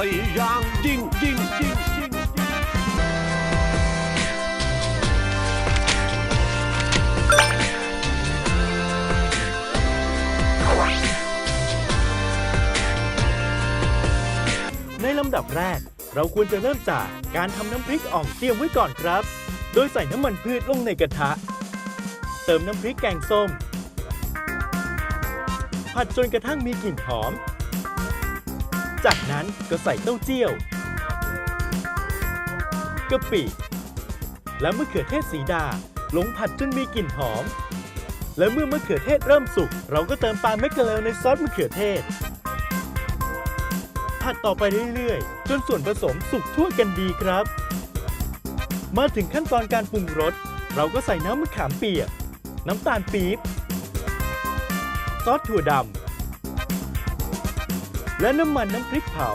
อยอย่างยิ่งยิ่งยิ่งยิ่งในลำดับแรก เราควรจะเริ่มจากการทำน้ำพริกอ่องเตรียมไว้ก่อนครับ โดยใส่น้ำมันพืชลงในกระทะ เติมน้ำพริกแกงส้ม ผัดจนกระทั่งมีกลิ่นหอม จากนั้นก็ใส่เต้าเจี้ยวกะปิและมะเขือเทศสีดาลงผัดจนมีกลิ่นหอม และเมื่อมะเขือเทศเริ่มสุก เราก็เติมปลาเมกกะเลวในซอสมะเขือเทศ ผัดต่อไปเรื่อยๆ จนส่วนผสมสุกทั่วกันดีครับ มาถึงขั้นตอนการปรุงรส เราก็ใส่น้ำมะขามเปียก น้ำตาลปี๊บ ซอสถั่วดำ และน้ำมันน้ำพริกเผา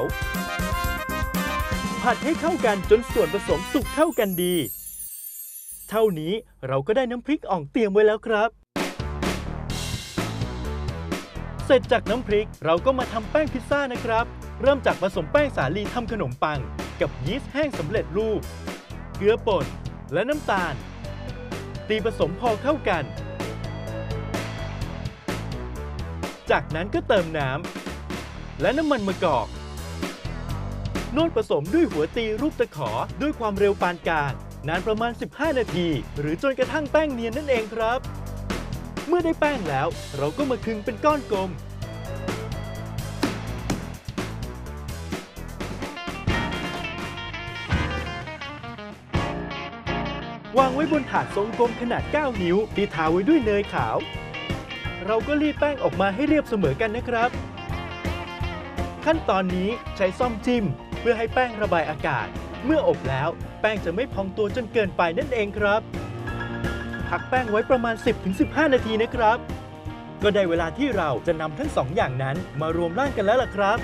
ผัดให้เข้ากันจนส่วนผสมสุกเข้ากันดี เท่านี้เราก็ได้น้ำพริกอ่องเตรียมไว้แล้วครับ เสร็จจากน้ำพริกเราก็มาทำแป้งพิซซ่านะครับ เริ่มจากผสมแป้งสาลีทำขนมปัง กับยีสต์แห้งสำเร็จรูป เกลือป่นและน้ำตาล ตีผสมพอเข้ากัน จากนั้นก็เติมน้ำ และน้ำมันมะกอก นวดผสมด้วยหัวตีรูปตะขอด้วยความเร็วปานกลางนานประมาณ 15 นาที หรือจนกระทั่งแป้งเนียนนั่นเองครับ เมื่อได้แป้งแล้ว เราก็มาคึงเป็นก้อนกลม วางไว้บนถาดทรงกลมขนาด 9 นิ้วที่ทาไว้ด้วยเนยขาว เราก็รีดแป้งออกมาให้เรียบเสมอกันนะครับ ขั้นตอนนี้ใช้ซ่อมจิ้ม เพื่อให้แป้งระบายอากาศ เมื่ออบแล้ว แป้งจะไม่พองตัวจนเกินไปนั่นเองครับพักแป้งไว้ประมาณ 10-15 นาทีนะครับ ก็ได้เวลาที่เราจะนำทั้งสองอย่างนั้นมารวมร่างกันแล้วล่ะครับ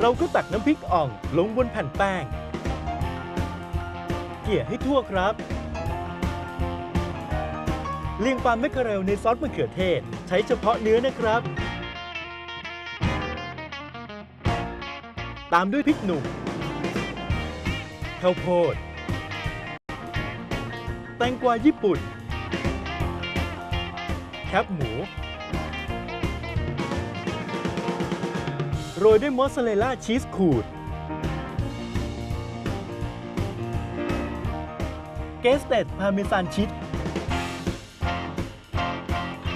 เราก็ตักน้ำพริกอ่องลงบนแผ่นแป้ง เกี่ยให้ทั่วครับเลียงปลาแมคเคอเรลในซอสมะเขือเทศ ใช้เฉพาะเนื้อนะครับ ตามด้วยพริกหนุ่มข้าวโพด แตงกวาญี่ปุ่น แคบหมู โรยด้วยมอสซาเรลล่าชีสขูด เกสเต็ดพาเมซานชีส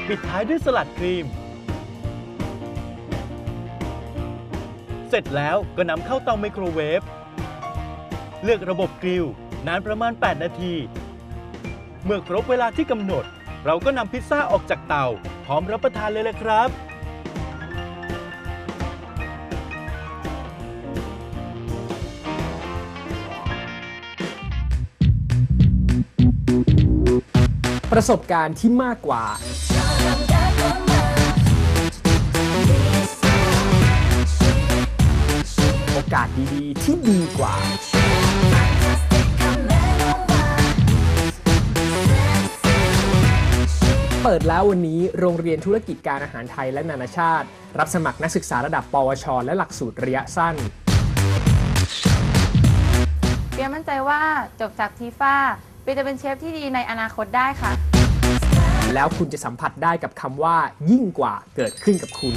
ปิดท้ายด้วยสลัดครีม เสร็จแล้วก็นำเข้าเตาไมโครเวฟ เลือกระบบกริลนานประมาณ 8 นาที เมื่อครบเวลาที่กำหนด เราก็นำพิซซ่าออกจากเตา พร้อมรับประทานเลยละครับ ประสบการณ์ที่มากกว่า ดีๆ ที่ดีกว่าเปิดแล้ววันนี้โรงเรียนธุรกิจการอาหารไทยและนานาชาติ รับสมัครนักศึกษาระดับ ปวช และหลักสูตรระยะสั้น เปียมั่นใจว่าจบจากทีฟ้าเปียจะเป็นเชฟที่ดีในอนาคตได้ค่ะ แล้วคุณจะสัมผัสได้กับคำว่า ยิ่งกว่าเกิดขึ้นกับคุณ